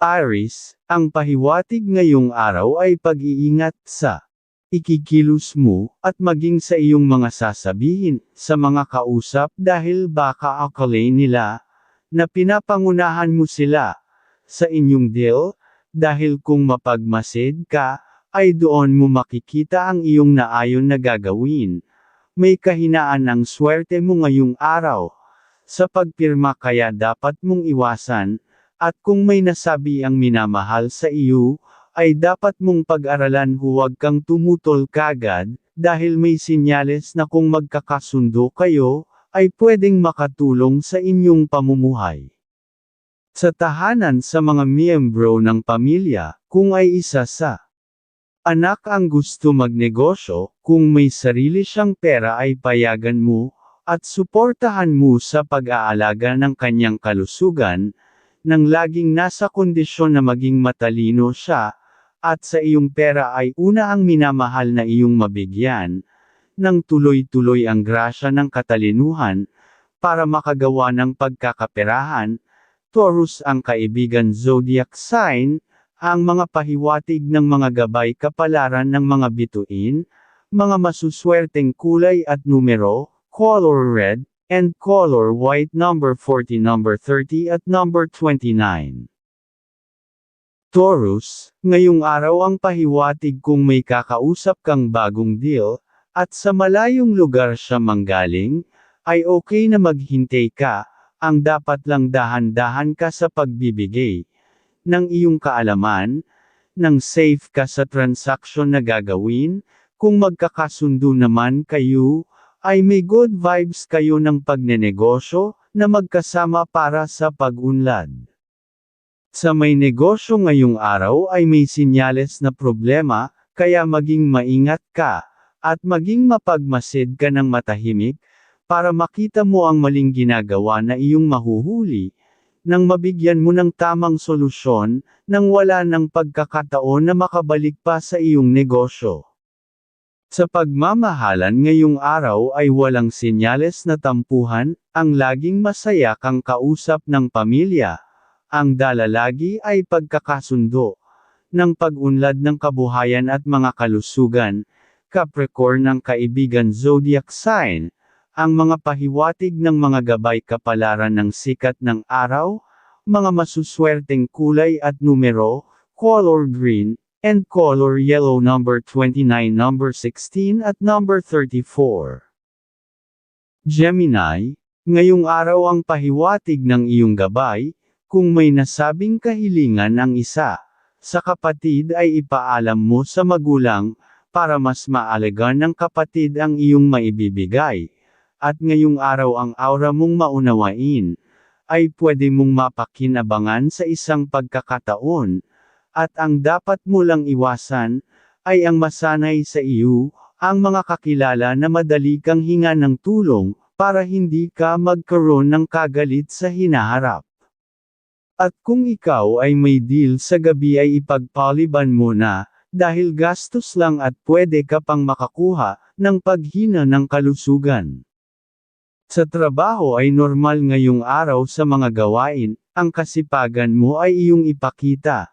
Aris, ang pahiwatig ngayong araw ay pag-iingat sa ikikilos mo, at maging sa iyong mga sasabihin, sa mga kausap dahil baka akalain nila, na pinapangunahan mo sila, sa inyong deal, dahil kung mapagmasid ka, ay doon mo makikita ang iyong naayon na gagawin. May kahinaan ang swerte mo ngayong araw. Sa pagpirma kaya dapat mong iwasan, at kung may nasabi ang minamahal sa iyo, ay dapat mong pag-aralan huwag kang tumutol kagad, dahil may sinyales na kung magkakasundo kayo, ay pwedeng makatulong sa inyong pamumuhay. Sa tahanan sa mga miyembro ng pamilya, kung ay isa sa anak ang gusto magnegosyo, kung may sarili siyang pera ay payagan mo, at suportahan mo sa pag-aalaga ng kanyang kalusugan, nang laging nasa kondisyon na maging matalino siya, at sa iyong pera ay una ang minamahal na iyong mabigyan, nang tuloy-tuloy ang grasya ng katalinuhan, para makagawa ng pagkakaperahan, Taurus ang kaibigan zodiac sign, ang mga pahiwatig ng mga gabay kapalaran ng mga bituin, mga masuswerteng kulay at numero, color red, and color white number 40 number 30 at number 29. Taurus, ngayong araw ang pahiwatig kung may kakausap kang bagong deal, at sa malayong lugar siya manggaling, ay okay na maghintay ka, ang dapat lang dahan-dahan ka sa pagbibigay ng iyong kaalaman, nang safe ka sa transaksyon na gagawin, kung magkakasundo naman kayo, ay may good vibes kayo ng pagnenegosyo, na magkasama para sa pag-unlad. Sa may negosyo ngayong araw ay may sinyales na problema, kaya maging maingat ka, at maging mapagmasid ka ng matahimik, para makita mo ang maling ginagawa na iyong mahuhuli, nang mabigyan mo ng tamang solusyon, nang wala ng pagkakataon na makabalik pa sa iyong negosyo. Sa pagmamahalan ngayong araw ay walang sinyales na tampuhan, ang laging masaya kang kausap ng pamilya, ang dalalagi ay pagkakasundo ng pag-unlad ng kabuhayan at mga kalusugan, Capricorn ng kaibigan zodiac sign, ang mga pahiwatig ng mga gabay kapalaran ng sikat ng araw, mga masuswerteng kulay at numero, color green, and color yellow number 29 number 16 at number 34. Gemini, ngayong araw ang pahiwatig ng iyong gabay, kung may nasabing kahilingan ang isa, sa kapatid ay ipaalam mo sa magulang, para mas maalaga ng kapatid ang iyong maibibigay. At ngayong araw ang aura mong maunawain, ay pwede mong mapakinabangan sa isang pagkakataon, at ang dapat mo lang iwasan, ay ang masanay sa iyo, ang mga kakilala na madali kang hinga ng tulong, para hindi ka magkaroon ng kagalit sa hinaharap. At kung ikaw ay may deal sa gabi ay ipagpaliban mo na, dahil gastos lang at pwede ka pang makakuha, ng paghina ng kalusugan. Sa trabaho ay normal ngayong araw sa mga gawain, ang kasipagan mo ay iyong ipakita.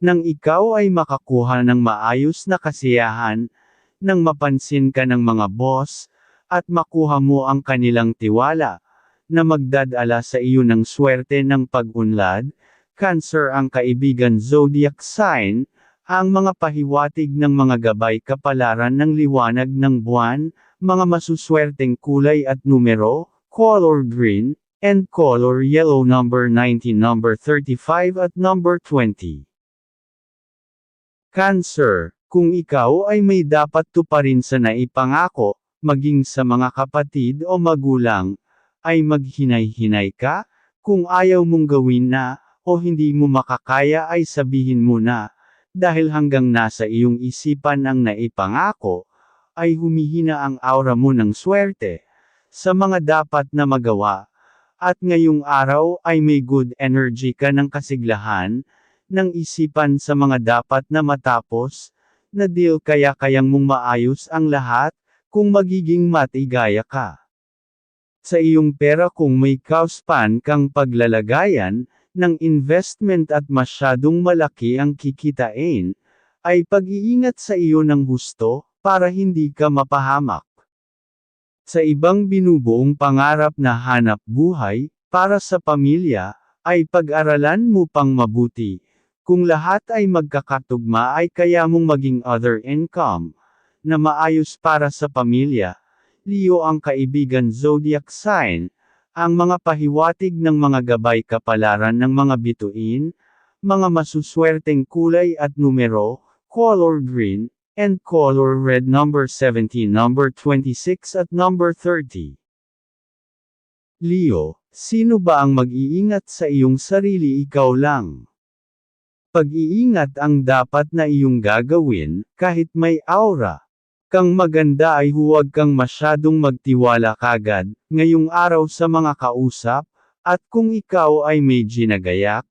Nang ikaw ay makakuha ng maayos na kasiyahan, nang mapansin ka ng mga boss, at makuha mo ang kanilang tiwala, na magdadala sa iyo ng swerte ng pag-unlad, Cancer ang kaibigan zodiac sign, ang mga pahiwatig ng mga gabay kapalaran ng liwanag ng buwan, mga masuswerteng kulay at numero, color green, and color yellow number 19 number 35 at number 20. Cancer, kung ikaw ay may dapat tuparin sa naipangako, maging sa mga kapatid o magulang, ay maghinay-hinay ka, kung ayaw mong gawin na, o hindi mo makakaya ay sabihin mo na, dahil hanggang nasa iyong isipan ang naipangako, ay humihina ang aura mo ng swerte, sa mga dapat na magawa, at ngayong araw ay may good energy ka ng kasiglahan, ng isipan sa mga dapat na matapos, na deal kaya kayang mong maayos ang lahat, kung magiging matigaya ka. Sa iyong pera kung may kauspan kang paglalagayan, ng investment at masyadong malaki ang kikitain, ay pag-iingat sa iyo ng husto, para hindi ka mapahamak. Sa ibang binubuong pangarap na hanap buhay, para sa pamilya, ay pag-aralan mo pang mabuti. Kung lahat ay magkakatugma ay kaya mong maging other income, na maayos para sa pamilya. Leo ang kaibigan zodiac sign, ang mga pahiwatig ng mga gabay kapalaran ng mga bituin, mga masuswerteng kulay at numero, color green, and color red number 17 number 26 at number 30. Leo, sino ba ang mag-iingat sa iyong sarili ikaw lang? Pag-iingat ang dapat na iyong gagawin, kahit may aura. Kang maganda ay huwag kang masyadong magtiwala kagad, ngayong araw sa mga kausap, at kung ikaw ay may ginagayak,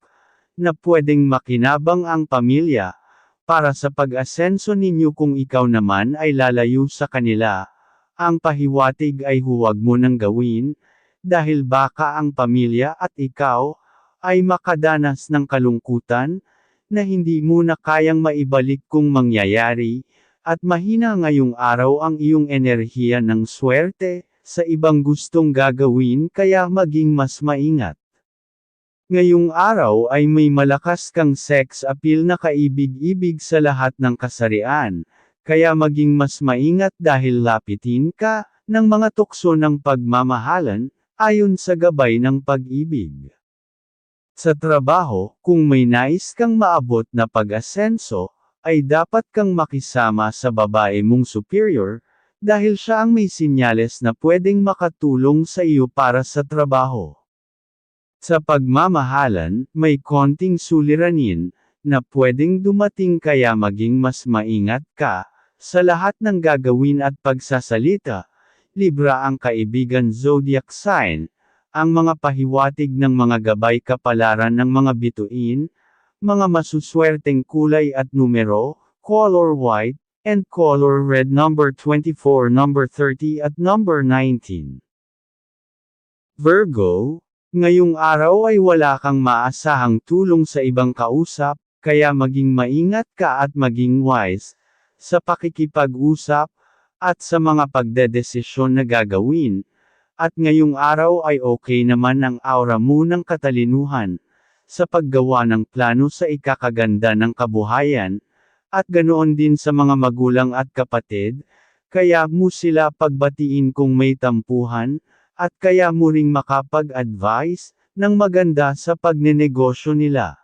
na pwedeng makinabang ang pamilya, para sa pag-asenso ninyo kung ikaw naman ay lalayo sa kanila, ang pahiwatig ay huwag mo nang gawin, dahil baka ang pamilya at ikaw, ay makadanas ng kalungkutan, na hindi mo na kayang maibalik kung mangyayari, at mahina ngayong araw ang iyong enerhiya ng swerte, sa ibang gustong gagawin kaya maging mas maingat. Ngayong araw ay may malakas kang sex appeal na kaibig-ibig sa lahat ng kasarian, kaya maging mas maingat dahil lapitin ka, ng mga tukso ng pagmamahalan, ayon sa gabay ng pag-ibig. Sa trabaho, kung may nais kang maabot na pag-asenso, ay dapat kang makisama sa babae mong superior, dahil siya ang may sinyales na pwedeng makatulong sa iyo para sa trabaho. Sa pagmamahalan, may konting suliranin, na pwedeng dumating kaya maging mas maingat ka, sa lahat ng gagawin at pagsasalita, Libra ang kaibigan zodiac sign, ang mga pahiwatig ng mga gabay kapalaran ng mga bituin, mga masuswerteng kulay at numero, color white, and color red number 24 number 30 at number 19. Virgo, ngayong araw ay wala kang maasahang tulong sa ibang kausap, kaya maging maingat ka at maging wise, sa pakikipag-usap, at sa mga pagdedesisyon na gagawin, at ngayong araw ay okay naman ang aura mo ng katalinuhan, sa paggawa ng plano sa ikakaganda ng kabuhayan, at ganoon din sa mga magulang at kapatid, kaya mo sila pagbatiin kung may tampuhan, at kaya mo ring makapag-advise, ng maganda sa pagnenegosyo nila.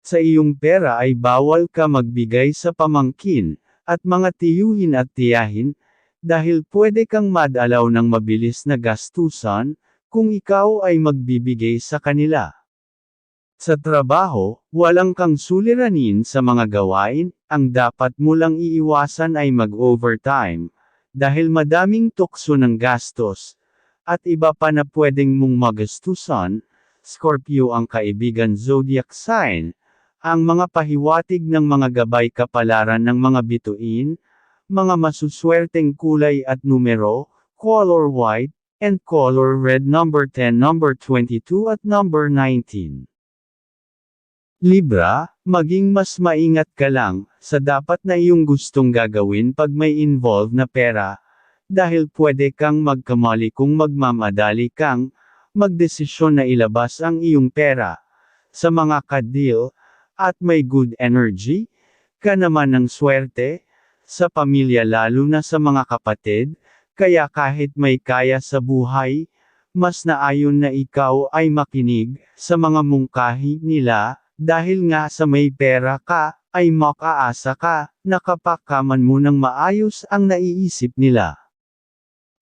Sa iyong pera ay bawal ka magbigay sa pamangkin, at mga tiyuhin at tiyahin, dahil pwede kang madalaw ng mabilis na gastusan, kung ikaw ay magbibigay sa kanila. Sa trabaho, walang kang suliranin sa mga gawain, ang dapat mo lang iiwasan ay mag-overtime, dahil madaming tukso ng gastos, at iba pa na pwedeng mong magastusan, Scorpio ang kaibigan zodiac sign, ang mga pahiwatig ng mga gabay kapalaran ng mga bituin, mga masuswerteng kulay at numero, color white, and color red number 10 number 22 at number 19. Libra, maging mas maingat ka lang, sa dapat na iyong gustong gagawin pag may involve na pera, dahil pwede kang magkamali kung magmamadali kang, magdesisyon na ilabas ang iyong pera, sa mga kadil, at may good energy, ka naman ng swerte, sa pamilya lalo na sa mga kapatid, kaya kahit may kaya sa buhay, mas naayon na ikaw ay makinig sa mga mungkahi nila, dahil nga sa may pera ka, ay makaasa ka, na kapakaman mo ng maayos ang naiisip nila.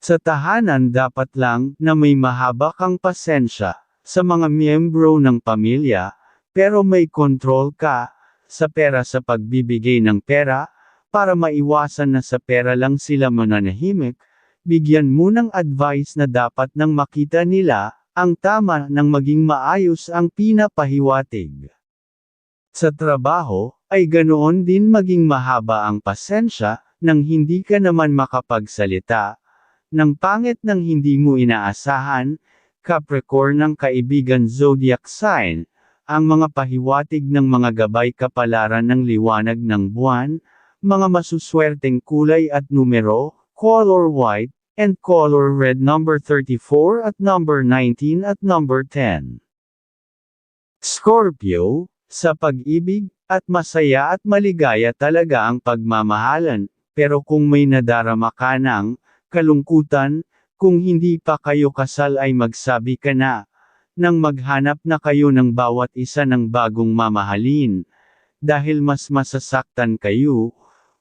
Sa tahanan dapat lang na may mahaba kang pasensya sa mga miyembro ng pamilya, pero may control ka sa pera sa pagbibigay ng pera, para maiwasan na sa pera lang sila mananahimik, bigyan mo ng advice na dapat nang makita nila, ang tama ng maging maayos ang pinapahiwatig. Sa trabaho, ay ganoon din maging mahaba ang pasensya, nang hindi ka naman makapagsalita, ng pangit nang hindi mo inaasahan, Capricorn ng kaibigan zodiac sign, ang mga pahiwatig ng mga gabay kapalaran ng liwanag ng buwan, mga masuswerteng kulay at numero, color white, and color red number 34 at number 19 at number 10. Scorpio, sa pag-ibig, at masaya at maligaya talaga ang pagmamahalan, pero kung may nadarama ka ng kalungkutan, kung hindi pa kayo kasal ay magsabi ka na, nang maghanap na kayo ng bawat isa ng bagong mamahalin, dahil mas masasaktan kayo,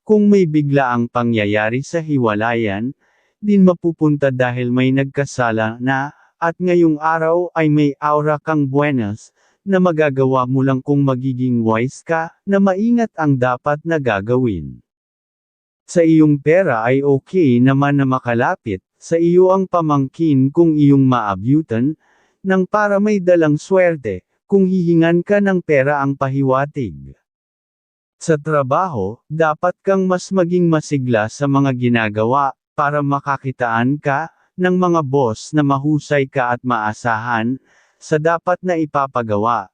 kung may bigla ang pangyayari sa hiwalayan, din mapupunta dahil may nagkasala na, at ngayong araw ay may aura kang buenas, na magagawa mo lang kung magiging wise ka, na maingat ang dapat na gagawin. Sa iyong pera ay okay naman na makalapit, sa iyo ang pamangkin kung iyong maabutan, nang para may dalang swerte, kung hihingan ka ng pera ang pahiwatig. Sa trabaho, dapat kang mas maging masigla sa mga ginagawa, para makakitaan ka, ng mga boss na mahusay ka at maasahan, sa dapat na ipapagawa,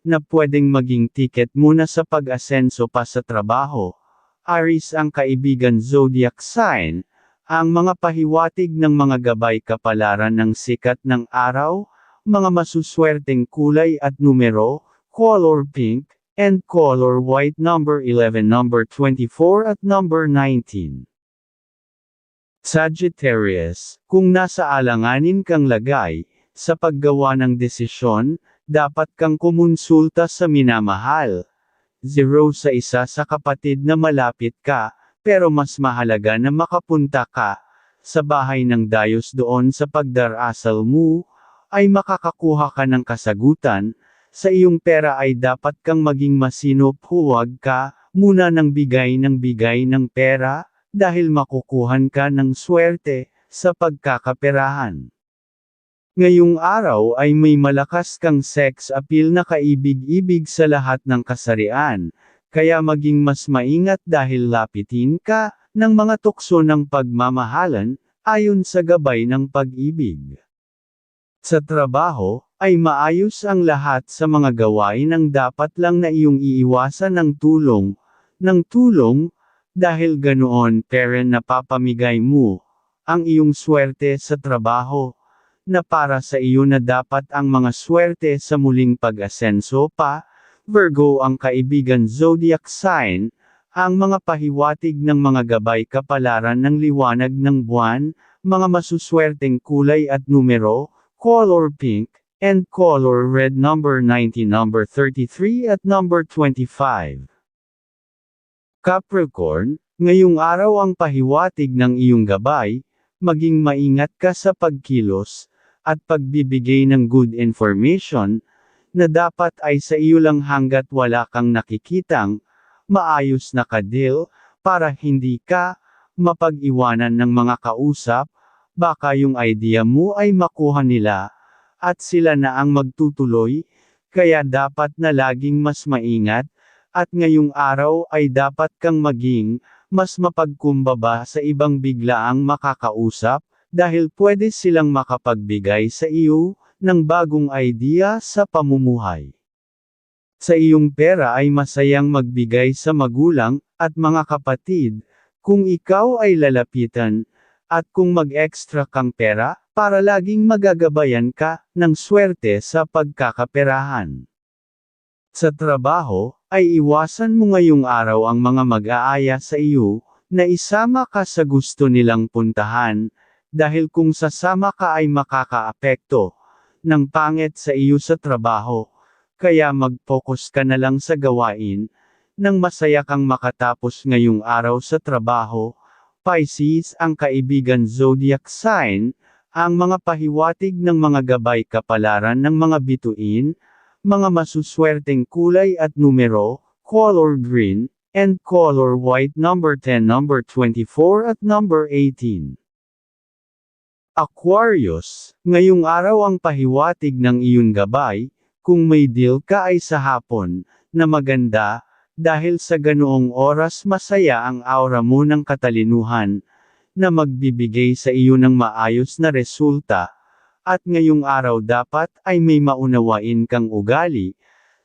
na pwedeng maging ticket muna sa pag-asenso pa sa trabaho. Aris ang kaibigan zodiac sign, ang mga pahiwatig ng mga gabay kapalaran ng sikat ng araw, mga masuswerteng kulay at numero, color pink, and color white number 11 number 24 at number 19. Sagittarius, kung nasa alanganin kang lagay, sa paggawa ng desisyon, dapat kang kumonsulta sa minamahal. Zero sa isa sa kapatid na malapit ka, pero mas mahalaga na makapunta ka, sa bahay ng dayos doon sa pagdarasal mo, ay makakakuha ka ng kasagutan, sa iyong pera ay dapat kang maging masinop huwag ka, muna ng bigay ng bigay ng pera, dahil makukuhan ka ng swerte, sa pagkakaperahan. Ngayong araw ay may malakas kang sex appeal na kaibig-ibig sa lahat ng kasarian, kaya maging mas maingat dahil lapitin ka, ng mga tukso ng pagmamahalan, ayon sa gabay ng pag-ibig. Sa trabaho, ay maayos ang lahat sa mga gawain ang dapat lang na iyong iiwasan ng tulong, ng tulong, dahil ganoon pera na papamigay mo, ang iyong swerte sa trabaho, na para sa iyo na dapat ang mga swerte sa muling pag-asenso pa, Virgo ang kaibigan zodiac sign, ang mga pahiwatig ng mga gabay kapalaran ng liwanag ng buwan, mga masuswerteng kulay at numero, color pink, and color red number 90 number 33 at number 25. Capricorn, ngayong araw ang pahiwatig ng iyong gabay, maging maingat ka sa pagkilos, at pagbibigay ng good information, na dapat ay sa iyo lang hanggat wala kang nakikitang, maayos na kadil, para hindi ka, mapag-iwanan ng mga kausap, baka yung idea mo ay makuha nila, at sila na ang magtutuloy, kaya dapat na laging mas maingat, at ngayong araw ay dapat kang maging, mas mapagkumbaba sa ibang biglaang makakausap, dahil pwede silang makapagbigay sa iyo, ng bagong idea sa pamumuhay. Sa iyong pera ay masayang magbigay sa magulang, at mga kapatid, kung ikaw ay lalapitan, at kung mag-extra kang pera, para laging magagabayan ka, ng swerte sa pagkakaperahan. Sa trabaho, ay iwasan mo ngayong araw ang mga mag-aaya sa iyo, na isama ka sa gusto nilang puntahan, dahil kung sasama ka ay makakaapekto, ng pangit sa iyo sa trabaho, kaya mag-focus ka na lang sa gawain, nang masaya kang makatapos ngayong araw sa trabaho, Pisces ang kaibigan zodiac sign, ang mga pahiwatig ng mga gabay kapalaran ng mga bituin, mga masuswerteng kulay at numero, color green, and color white number 10 number 24 at number 18. Aquarius, ngayong araw ang pahiwatig ng iyong gabay, kung may deal ka ay sa hapon, na maganda, dahil sa ganoong oras masaya ang aura mo ng katalinuhan, na magbibigay sa iyo ng maayos na resulta, at ngayong araw dapat ay may maunawain kang ugali,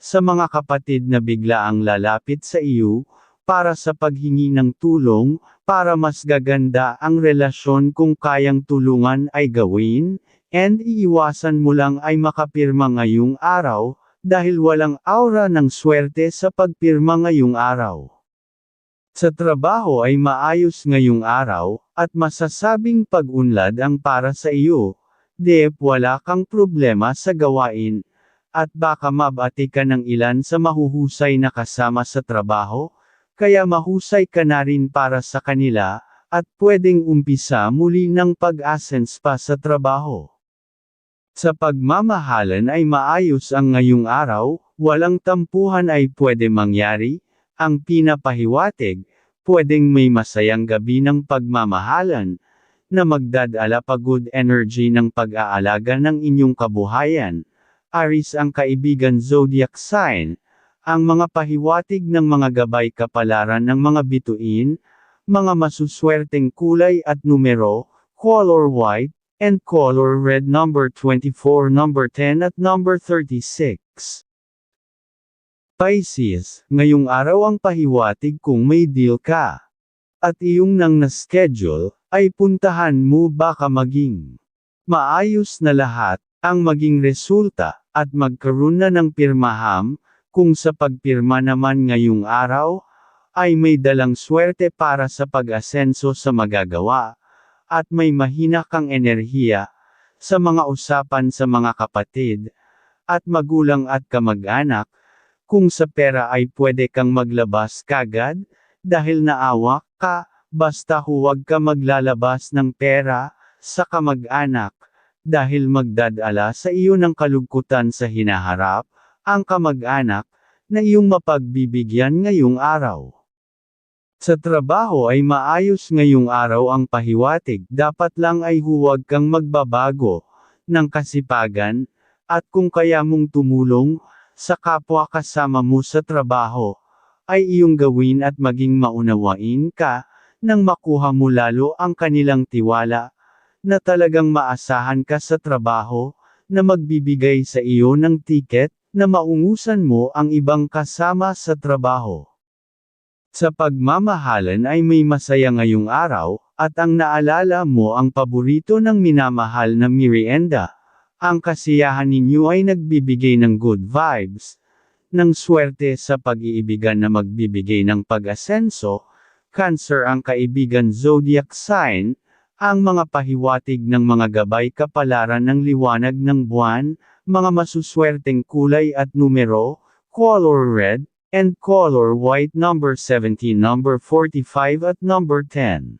sa mga kapatid na bigla ang lalapit sa iyo, para sa paghingi ng tulong, para mas gaganda ang relasyon kung kayang tulungan ay gawin, and iiwasan mo lang ay makapirma ngayong araw, dahil walang aura ng swerte sa pagpirma ngayong araw. Sa trabaho ay maayos ngayong araw, at masasabing pag-unlad ang para sa iyo, Dep wala kang problema sa gawain, at baka mabati ka ng ilan sa mahuhusay na kasama sa trabaho, kaya mahusay ka na rin para sa kanila, at pwedeng umpisa muli ng pag-ascens pa sa trabaho. Sa pagmamahalan ay maayos ang ngayong araw, walang tampuhan ay pwede mangyari, ang pinapahiwatig, pwedeng may masayang gabi ng pagmamahalan, na magdadala pa good energy ng pag-aalaga ng inyong kabuhayan. Aris ang kaibigan zodiac sign, ang mga pahiwatig ng mga gabay kapalaran ng mga bituin, mga masuswerteng kulay at numero, color white, and color red number 24 number 10 at number 36. Pisces, ngayong araw ang pahiwatig kung may deal ka. At iyong nang na-schedule, ay puntahan mo baka maging maayos na lahat, ang maging resulta, at magkaroon na ng pirmaham, kung sa pagpirma naman ngayong araw, ay may dalang swerte para sa pag-asenso sa magagawa, at may mahina kang enerhiya, sa mga usapan sa mga kapatid, at magulang at kamag-anak, kung sa pera ay pwede kang maglabas kagad, dahil naawa ka, basta huwag ka maglalabas ng pera, sa kamag-anak, dahil magdadala sa iyo ng kalugkutan sa hinaharap, ang kamag-anak, na iyong mapagbibigyan ngayong araw. Sa trabaho ay maayos ngayong araw ang pahiwatig, dapat lang ay huwag kang magbabago, ng kasipagan, at kung kaya mong tumulong, sa kapwa kasama mo sa trabaho, ay iyong gawin at maging maunawain ka, nang makuha mo lalo ang kanilang tiwala, na talagang maasahan ka sa trabaho, na magbibigay sa iyo ng tiket, na maungusan mo ang ibang kasama sa trabaho. Sa pagmamahalan ay may masaya ngayong araw, at ang naalala mo ang paborito ng minamahal na merienda. Ang kasiyahan ninyo ay nagbibigay ng good vibes, ng swerte sa pag-iibigan na magbibigay ng pag-asenso, Cancer ang kaibigan zodiac sign, ang mga pahiwatig ng mga gabay kapalaran ng liwanag ng buwan, mga masuswerteng kulay at numero, color red, and color white number 17 number 45 at number 10.